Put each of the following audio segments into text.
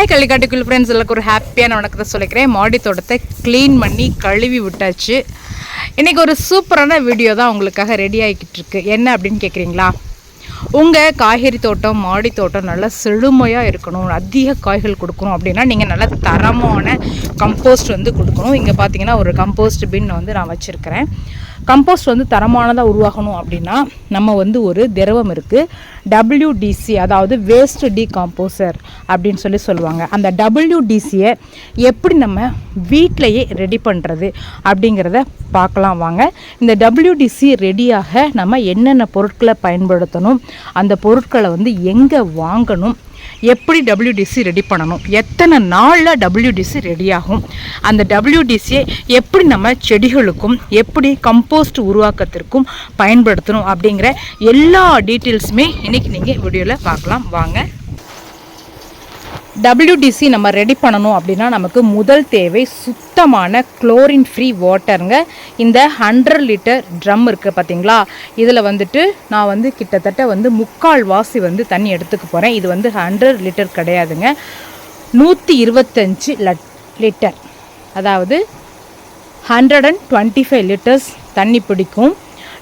Hi கள்ளிக்காட்டுக்குள் friends எல்லாருக்கும் ஒரு ஹாப்பியான வணக்கத்தை சொல்லிக்கிறேன். மாடி தோட்டத்தை க்ளீன் பண்ணி கழுவி விட்டாச்சு. இன்றைக்கி ஒரு சூப்பரான வீடியோ தான் உங்களுக்காக ரெடி ஆகிக்கிட்டு இருக்கு. என்ன அப்படின்னு கேட்குறீங்களா உங்கள் காய்கறி தோட்டம் மாடி தோட்டம் நல்லா செழுமையாக இருக்கணும். அதிக காய்கள் கொடுக்கணும் அப்படின்னா நீங்கள் நல்ல தரமான கம்போஸ்ட் வந்து கொடுக்கணும். இங்கே பார்த்தீங்கன்னா ஒரு கம்போஸ்ட் பின் வந்து நான் வச்சுருக்கிறேன். கம்போஸ்ட் வந்து தரமானதாக உருவாகணும் அப்படின்னா நம்ம வந்து ஒரு திரவம் இருக்குது டபிள்யூடிசி அதாவது வேஸ்ட் டீகாம்போசர் அப்படின்னு சொல்லி சொல்லுவாங்க. அந்த டபிள்யூடிசியை எப்படி நம்ம வீட்டிலையே ரெடி பண்ணுறது அப்படிங்கிறத பார்க்கலாம் வாங்க. இந்த டபிள்யூடிசி ரெடியாக நம்ம என்னென்ன பொருட்களை பயன்படுத்தணும் அந்த பொருட்களை வந்து எங்கே வாங்கணும் எப்படி டபிள்யூடிசி ரெடி பண்ணணும்? எத்தனை நாளில் டபிள்யூடிசி ரெடி ஆகும்? அந்த டபிள்யூடிசியை எப்படி நம்ம செடிகளுக்கும் எப்படி கம்போஸ்ட் உருவாக்கத்திற்கும் பயன்படுத்தணும் அப்படிங்கிற எல்லா டீட்டெயில்ஸுமே இன்றைக்கி நீங்கள் வீடியோவில் பார்க்கலாம். வாங்க. டபிள்யூடிசி நம்ம ரெடி பண்ணணும் அப்படின்னா நமக்கு முதல் தேவை சுத்தமான குளோரின் ஃப்ரீ வாட்டருங்க இந்த ஹண்ட்ரட் லிட்டர் ட்ரம் இருக்குது பார்த்தீங்களா இதில் வந்துட்டு நான் வந்து கிட்டத்தட்ட வந்து முக்கால் வாசி வந்து தண்ணி எடுத்துக்க போகிறேன் இது வந்து ஹண்ட்ரட் லிட்டர் கிடையாதுங்க. நூற்றி இருபத்தஞ்சி லட் லிட்டர் அதாவது hundred and twenty five litres தண்ணி பிடிக்கும்.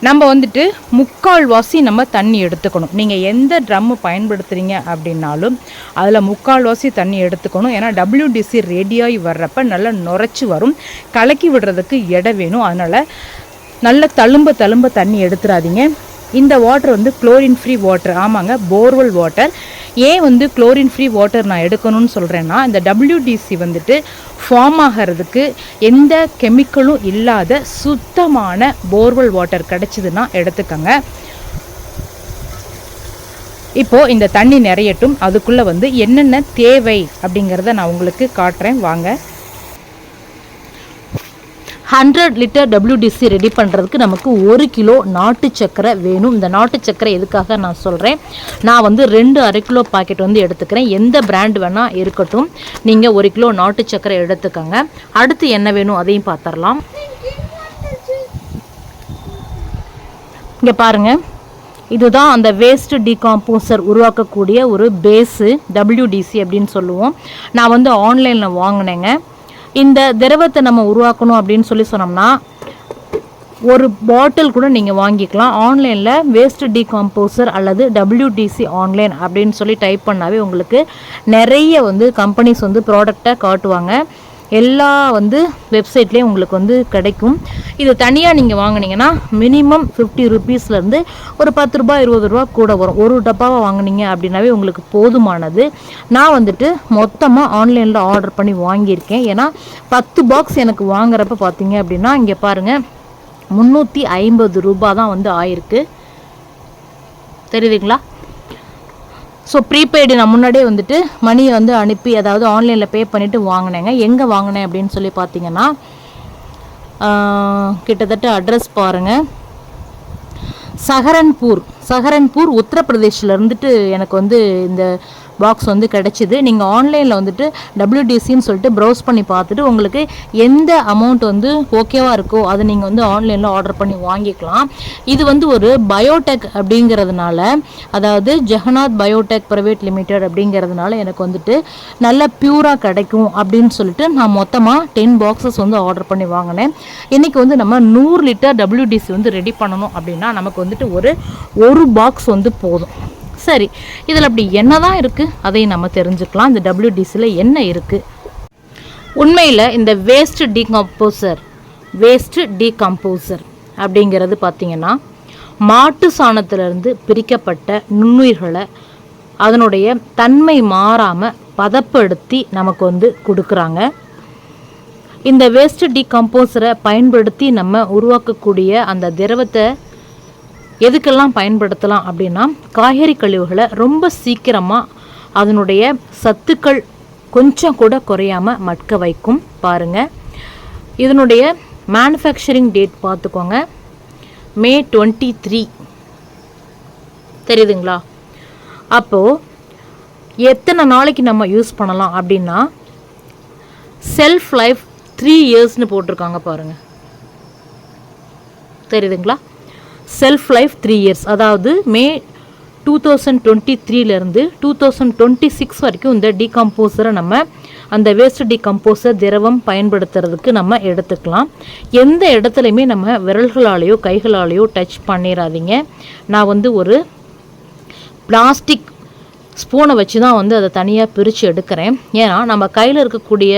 நம்ம வந்துட்டு முக்கால்வாசி நம்ம தண்ணி எடுத்துக்கணும். நீங்கள் எந்த ட்ரம்மு பயன்படுத்துகிறீங்க அப்படின்னாலும் அதில் முக்கால்வாசி தண்ணி எடுத்துக்கணும். ஏன்னா டபிள்யூடிசி ரெடியாகி வர்றப்ப நல்லா நுரைச்சி வரும். கலக்கி விடுறதுக்கு இடம் வேணும். அதனால் நல்ல தழும்ப தழும்ப தண்ணி எடுத்துடாதீங்க இந்த வாட்டர் வந்து குளோரின் ஃப்ரீ வாட்டர் ஆமாங்க போர்வெல் வாட்டர் ஏன் வந்து குளோரின் ஃப்ரீ வாட்டர் நான் எடுக்கணும்னு சொல்கிறேன்னா இந்த டபிள்யூடிசி வந்துட்டு ஃபார்ம் ஆகிறதுக்கு எந்த கெமிக்கலும் இல்லாத சுத்தமான போர்வெல் வாட்டர் கிடச்சிதுன்னா எடுத்துக்கோங்க. இப்போது இந்த தண்ணி நிறையட்டும் அதுக்குள்ளே வந்து என்னென்ன தேவை அப்படிங்கிறத நான் உங்களுக்கு காட்டுறேன். வாங்க. ஹண்ட்ரட் லிட்டர் டபிள்யூடிசி ரெடி பண்ணுறதுக்கு நமக்கு ஒரு கிலோ நாட்டு சக்கரை வேணும். இந்த நாட்டு சக்கரை எதுக்காக நான் சொல்கிறேன் நான் வந்து ரெண்டு அரை கிலோ பாக்கெட் வந்து எடுத்துக்கிறேன். எந்த பிராண்ட் வேணால் இருக்கட்டும். நீங்கள் ஒரு கிலோ நாட்டு சக்கரை எடுத்துக்கோங்க. அடுத்து என்ன வேணும் அதையும் பார்த்துடலாம் இங்கே பாருங்கள் இதுதான் அந்த வேஸ்ட் டீகாம்போசர் உருவாக்கக்கூடிய ஒரு பேஸு டபிள்யூடிசி அப்படின்னு சொல்லுவோம். நான் வந்து ஆன்லைனில் வாங்கினேங்க. இந்த திரவத்தை நம்ம உருவாக்கணும் அப்படின்னு சொல்லி சொன்னோம்னா ஒரு பாட்டில் கூட நீங்கள் வாங்கிக்கலாம். ஆன்லைனில் வேஸ்ட் டீகம்போசர் அல்லது டபிள்யூடிசி ஆன்லைன் அப்படின்னு சொல்லி டைப் பண்ணாவே உங்களுக்கு நிறைய வந்து கம்பெனிஸ் வந்து ப்ராடக்டை காட்டுவாங்க. எல்லா வந்து வெப்சைட்லேயும் உங்களுக்கு வந்து கிடைக்கும். இது தனியாக நீங்கள் வாங்கினீங்கன்னா மினிமம் ஃபிஃப்டி ருபீஸ்லேருந்து ஒரு பத்து ரூபாய் இருபது ரூபா கூட வரும். ஒரு டப்பாவை வாங்குனீங்க அப்படின்னாவே உங்களுக்கு போதுமானது. நான் வந்துட்டு மொத்தமாக ஆன்லைனில் ஆர்டர் பண்ணி வாங்கியிருக்கேன். ஏன்னா பத்து பாக்ஸ் எனக்கு வாங்குறப்ப பார்த்தீங்க அப்படின்னா இங்கே பாருங்கள் முந்நூற்றி ஐம்பது ரூபா தான் வந்து ஆயிருக்கு. தெரியுதுங்களா? ஸோ ப்ரீபெய்டு நான் முன்னாடியே வந்துட்டு மணியை வந்து அனுப்பி அதாவது ஆன்லைனில் பே பண்ணிவிட்டு வாங்கினேங்க. எங்கே வாங்கினேன் அப்படின்னு சொல்லி பார்த்தீங்கன்னா கிட்டத்தட்ட அட்ரஸ் பாருங்கள் சஹரன்பூர். சஹரன்பூர் உத்தரப்பிரதேஷில் இருந்துட்டு எனக்கு வந்து இந்த பாக்ஸ் வந்து கிடச்சிது. நீங்கள் ஆன்லைனில் வந்துட்டு டபிள்யூடிசின்னு சொல்லிட்டு ப்ரௌஸ் பண்ணி பார்த்துட்டு உங்களுக்கு எந்த அமௌண்ட் வந்து ஓகேவாக இருக்கோ அதை நீங்கள் வந்து ஆன்லைனில் ஆர்டர் பண்ணி வாங்கிக்கலாம். இது வந்து ஒரு பயோடெக் அப்படிங்கிறதுனால அதாவது ஜெகநாத் பயோடெக் ப்ரைவேட் லிமிடெட் அப்படிங்கிறதுனால எனக்கு வந்துட்டு நல்ல பியூராக கிடைக்கும் அப்படின்னு சொல்லிட்டு நான் மொத்தமாக டென் பாக்ஸஸ் வந்து ஆர்டர் பண்ணி வாங்கினேன். இன்றைக்கி வந்து நம்ம நூறு லிட்டர் டபிள்யூடிசி வந்து ரெடி பண்ணணும் அப்படின்னா நமக்கு வந்துட்டு ஒரு ஒரு பாக்ஸ் வந்து போதும். சரி இதில் அப்படி என்ன தான் இருக்குது அதையும் நம்ம தெரிஞ்சுக்கலாம். இந்த டபிள்யூடிசியில் என்ன இருக்குது உண்மையில் இந்த வேஸ்ட் டீகம்போசர் வேஸ்ட் டீகம்போசர் அப்படிங்கிறது பார்த்திங்கன்னா மாட்டு சாணத்திலிருந்து பிரிக்கப்பட்ட நுண்ணுயிர்களை அதனுடைய தன்மை மாறாமல் பதப்படுத்தி நமக்கு வந்து கொடுக்குறாங்க. இந்த வேஸ்ட் டீகம்போசரை பயன்படுத்தி நம்ம உருவாக்கக்கூடிய அந்த திரவத்தை எதுக்கெல்லாம் பயன்படுத்தலாம் அப்படின்னா காய்கறி கழிவுகளை ரொம்ப சீக்கிரமாக அதனுடைய சத்துக்கள் கொஞ்சம் கூட குறையாம மட்க வைக்கும் பாருங்க. இதனுடைய மேனுஃபேக்சரிங் டேட் பார்த்துக்கோங்க. மே டுவெண்ட்டி த்ரீ தெரியுதுங்களா? அப்போது எத்தனை நாளைக்கு நம்ம யூஸ் பண்ணலாம் அப்படின்னா செல்ஃப் லைஃப் த்ரீ இயர்ஸ்னு போட்டிருக்காங்க பாருங்கள் தெரியுதுங்களா? செல்ஃப் லைஃப் த்ரீ இயர்ஸ் அதாவது மே டூ தௌசண்ட் டுவெண்ட்டி த்ரீலேருந்து டூ தௌசண்ட் டுவெண்ட்டி சிக்ஸ் வரைக்கும் இந்த டீகம்போசரை நம்ம அந்த வேஸ்ட் டீகம்போசர் திரவம் பயன்படுத்துறதுக்கு நம்ம எடுத்துக்கலாம். எந்த இடத்துலையுமே நம்ம விரல்களாலேயோ கைகளாலேயோ டச் பண்ணிடாதீங்க நான் வந்து ஒரு பிளாஸ்டிக் ஸ்பூனை வச்சு தான் வந்து அதை தனியாக பிரித்து எடுக்கிறேன். ஏன்னா நம்ம கையில் இருக்கக்கூடிய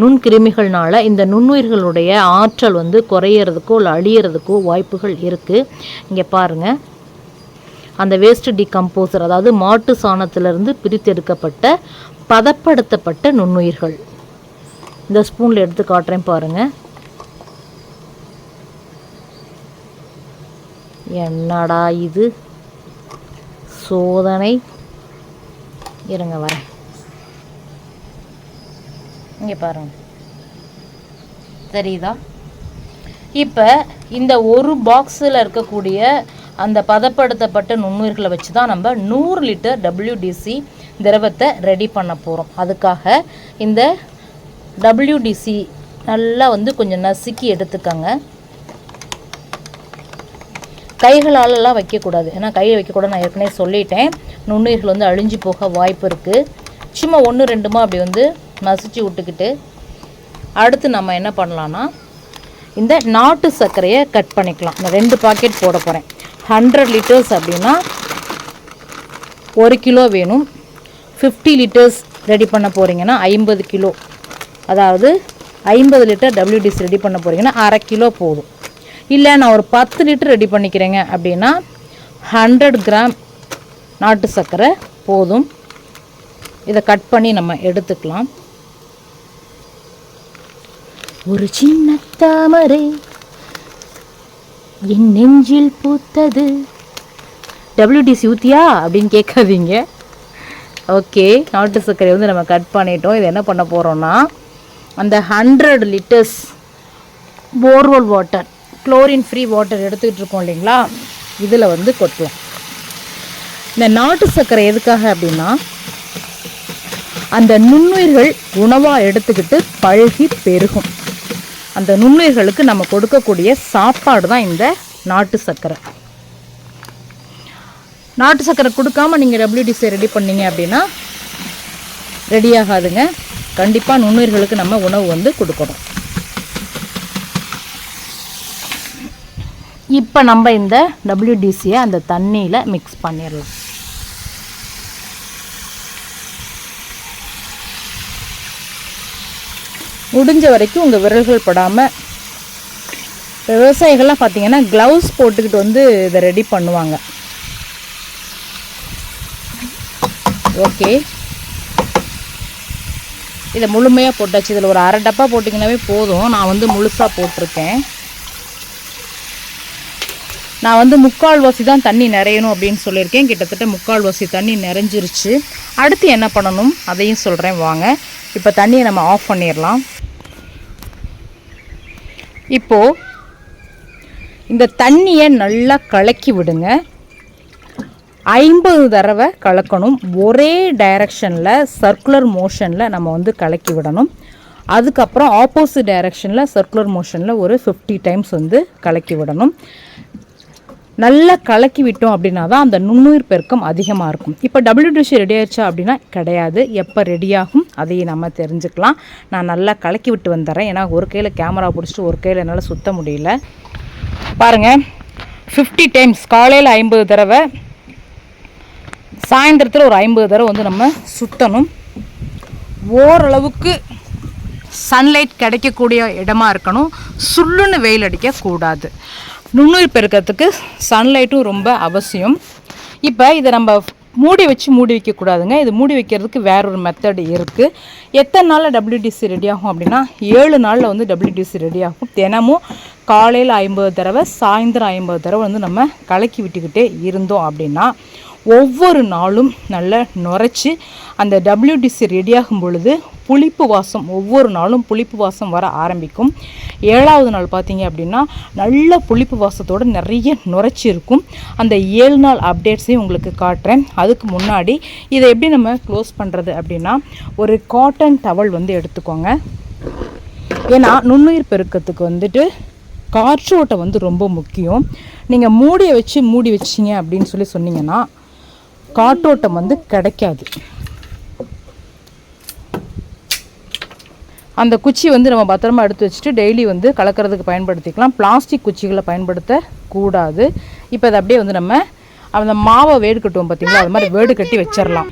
நுண்கிருமிகள்னால இந்த நுண்ணுயிர்களுடைய ஆற்றல் வந்து குறையிறதுக்கோ இல்லை அழியிறதுக்கோ வாய்ப்புகள் இருக்குது இங்கே பாருங்கள் அந்த வேஸ்ட் டிகம்போசர் அதாவது மாட்டு சாணத்திலிருந்து பிரித்தெடுக்கப்பட்ட பதப்படுத்தப்பட்ட நுண்ணுயிர்கள். இந்த ஸ்பூனில் எடுத்து காட்டுறேன் பாருங்கள் என்னடா இது? சோதனை. இருங்க வரேன். இங்கே பாருங்க. தெரியுதா? இப்போ இந்த ஒரு பாக்ஸில் இருக்கக்கூடிய அந்த பதப்படுத்தப்பட்ட நுண்ணுயிர்களை வச்சு தான் நம்ம நூறு லிட்டர் டபிள்யூடிசி திரவத்தை ரெடி பண்ண போகிறோம் அதுக்காக இந்த டபிள்யூடிசி நல்லா வந்து கொஞ்சம் நசுக்கி எடுத்துக்கங்க. கைகளாலலாம் வைக்கக்கூடாது. ஏன்னா கையை வைக்கக்கூடாது நான் ஏற்கனவே சொல்லிட்டேன். நுண்ணுயிர்கள் வந்து அழிஞ்சு போக வாய்ப்பு இருக்குது சும்மா ஒன்று ரெண்டுமா அப்படி வந்து நசிச்சு விட்டுக்கிட்டு அடுத்து நம்ம என்ன பண்ணலான்னா இந்த நாட்டு சர்க்கரையை கட் பண்ணிக்கலாம். இந்த ரெண்டு பாக்கெட் போட போகிறேன் ஹண்ட்ரட் லிட்டர்ஸ் அப்படின்னா ஒரு கிலோ வேணும். ஃபிஃப்டி லிட்டர்ஸ் ரெடி பண்ண போகிறீங்கன்னா ஐம்பது கிலோ. அதாவது ஐம்பது லிட்டர் டபிள்யூடிசி ரெடி பண்ண போகிறீங்கன்னா அரை கிலோ போதும். இல்லை நான் ஒரு பத்து லிட்டர் ரெடி பண்ணிக்கிறேங்க. அப்படின்னா ஹண்ட்ரட் கிராம் நாட்டு சர்க்கரை போதும். இதை கட் பண்ணி நம்ம எடுத்துக்கலாம். ஒரு சின்ன தாமரை என் நெஞ்சில் பூத்தது. டபிள்யூடிசி ஊத்தியா? அப்படின்னு கேட்காதீங்க. ஓகே நாட்டு சர்க்கரை வந்து நம்ம கட் பண்ணிட்டோம். இது என்ன பண்ண போகிறோம்னா அந்த hundred litres borewell water chlorine free water எடுத்துக்கிட்டு இருக்கோம் இல்லைங்களா? இதில் வந்து கொட்டலாம். இந்த நாட்டு சர்க்கரை எதுக்காக அப்படின்னா அந்த நுண்ணுயிர்கள் உணவாக எடுத்துக்கிட்டு பழகி பெருகும். அந்த நுண்ணுயிர்களுக்கு நம்ம கொடுக்கக்கூடிய சாப்பாடு தான் இந்த நாட்டு சர்க்கரை. நாட்டு சர்க்கரை கொடுக்காம நீங்கள் டபிள்யூடிசி ரெடி பண்ணீங்க அப்படின்னா ரெடி ஆகாதுங்க. கண்டிப்பாக நுண்ணுயிர்களுக்கு நம்ம உணவு வந்து கொடுக்கணும். இப்போ நம்ம இந்த டபிள்யூடிசியை அந்த தண்ணியில் மிக்ஸ் பண்ணிடலாம் முடிஞ்ச வரைக்கும் உங்கள் விரல்கள் படாமல் விவசாயிகள்லாம் பார்த்தீங்கன்னா க்ளவுஸ் போட்டுக்கிட்டு வந்து இதை ரெடி பண்ணுவாங்க. ஓகே இதை முழுமையாக போட்டாச்சு. இதில் ஒரு அரை டப்பா போட்டிங்கனாவே போதும். நான் வந்து முழுசாக போட்டிருக்கேன். நான் வந்து முக்கால்வாசி தான் தண்ணி நிறையணும் அப்படின்னு சொல்லியிருக்கேன். கிட்டத்தட்ட முக்கால்வாசி தண்ணி நிறைஞ்சிருச்சு. அடுத்து என்ன பண்ணணும்? அதையும் சொல்கிறேன் வாங்க. இப்போ தண்ணியை நம்ம ஆஃப் பண்ணிடலாம். இப்போது இந்த தண்ணியை நல்லா கலக்கி விடுங்க. ஐம்பது தடவை கலக்கணும். ஒரே டைரக்ஷனில் சர்க்குலர் மோஷனில் நம்ம வந்து கலக்கி விடணும். அதுக்கப்புறம் ஆப்போசிட் டைரக்ஷனில் சர்க்குலர் மோஷனில் ஒரு ஃபிஃப்டி டைம்ஸ் வந்து கலக்கி விடணும். நல்லா கலக்கி விட்டோம் அப்படின்னா தான் அந்த நுண்ணுயிர் பெருக்கம் அதிகமாக இருக்கும். இப்போ டபிள்யூடிசி ரெடி ஆயிடுச்சா அப்படின்னா கிடையாது. எப்போ ரெடியாகும் அதையும் நம்ம தெரிஞ்சுக்கலாம். நான் நல்லா கலக்கி விட்டு வந்துடுறேன். ஏன்னா ஒரு கையில் கேமரா பிடிச்சிட்டு ஒரு கையில் என்னால் சுத்த முடியல. பாருங்கள் ஃபிஃப்டி டைம்ஸ் காலையில் ஐம்பது தடவை சாயந்தரத்தில் ஒரு ஐம்பது தடவை வந்து நம்ம சுற்றணும் ஓரளவுக்கு சன்லைட் கிடைக்கக்கூடிய இடமா இருக்கணும். சுள்ளுன்னு வெயில் அடிக்கக்கூடாது. நுண்ணுயிர் பெருக்கிறதுக்கு சன்லைட்டும் ரொம்ப அவசியம். இப்போ இதை நம்ம மூடி வச்சு மூடி வைக்கக்கூடாதுங்க இது மூடி வைக்கிறதுக்கு வேற ஒரு மெத்தட் இருக்குது எத்தனை நாளில் டபிள்யூடிசி ரெடி ஆகும் அப்படின்னா ஏழு நாளில் வந்து டபிள்யூடிசி ரெடி ஆகும். தினமும் காலையில் ஐம்பது தடவை சாயந்தரம் ஐம்பது தடவை வந்து நம்ம கலக்கி விட்டுக்கிட்டே இருந்தோம் அப்படின்னா ஒவ்வொரு நாளும் நல்லா நுரைச்சி அந்த டபிள்யூடிசி ரெடியாகும் பொழுது புளிப்பு வாசம் ஒவ்வொரு நாளும் புளிப்பு வாசம் வர ஆரம்பிக்கும். ஏழாவது நாள் பார்த்தீங்க அப்படின்னா நல்ல புளிப்பு வாசத்தோட நிறைய நுரைச்சி இருக்கும். அந்த ஏழு நாள் அப்டேட்ஸையும் உங்களுக்கு காட்டுறேன். அதுக்கு முன்னாடி இதை எப்படி நம்ம க்ளோஸ் பண்ணுறது அப்படின்னா ஒரு காட்டன் டவல் வந்து எடுத்துக்கோங்க. ஏன்னா நுண்ணுயிர் பெருக்கத்துக்கு வந்துட்டு காற்றோட்டம் வந்து ரொம்ப முக்கியம். நீங்கள் மூடியை வச்சு மூடி வச்சிங்க அப்படின்னு சொல்லி சொன்னீங்கன்னா காற்றோட்டம் வந்து கிடைக்காது. அந்த குச்சி வந்து நம்ம பத்திரமா எடுத்து வச்சுட்டு டெய்லி வந்து கலக்கிறதுக்கு பயன்படுத்திக்கலாம். பிளாஸ்டிக் குச்சிகளை பயன்படுத்தக்கூடாது. இப்போ அதை அப்படியே வந்து நம்ம அந்த மாவை வேடு கட்டுவோம் பார்த்தீங்களா அது மாதிரி வேடு கட்டி வச்சிடலாம்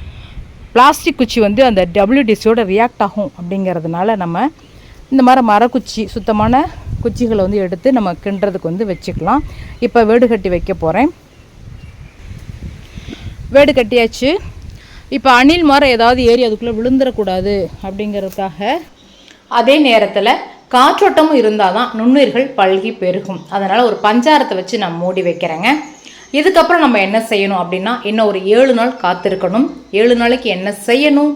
பிளாஸ்டிக் குச்சி வந்து அந்த டபிள்யூடிசியோட ரியாக்ட் ஆகும் அப்படிங்கிறதுனால நம்ம இந்த மாதிரி மரக்குச்சி சுத்தமான குச்சிகளை வந்து எடுத்து நம்ம கிண்டுறதுக்கு வந்து வச்சுக்கலாம். இப்போ வேடு கட்டி வைக்க போகிறேன் வேடு கட்டியாச்சு. இப்போ அணில் மரம் ஏதாவது ஏறி அதுக்குள்ளே விழுந்துடக்கூடாது அப்படிங்கிறதுக்காக அதே நேரத்தில் காற்றோட்டமும் இருந்தால் தான் நுண்ணுயிர்கள் பல்கி பெருகும். அதனால் ஒரு பஞ்சாரத்தை வச்சு நான் மூடி வைக்கிறேங்க. இதுக்கப்புறம் நம்ம என்ன செய்யணும் அப்படின்னா இன்னும் ஒரு ஏழு நாள் காத்திருக்கணும். ஏழு நாளைக்கு என்ன செய்யணும்?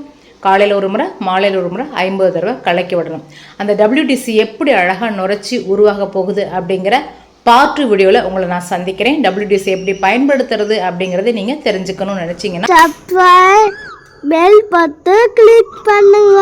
காலையில் ஒரு முறை மாலையில் ஒரு முறை ஐம்பது தடவை கலக்கி விடணும். அந்த டபிள்யூடிசி எப்படி அழகாக நுரைச்சி உருவாக போகுது அப்படிங்கிற பார்ட் டூ வீடியோவில் உங்களை நான் சந்திக்கிறேன். டபிள்யூடிசி எப்படி பயன்படுத்துறது அப்படிங்கிறத நீங்கள் தெரிஞ்சுக்கணும்னு நினச்சிங்கன்னா பெல் பட்டு கிளிக் பண்ணுங்க.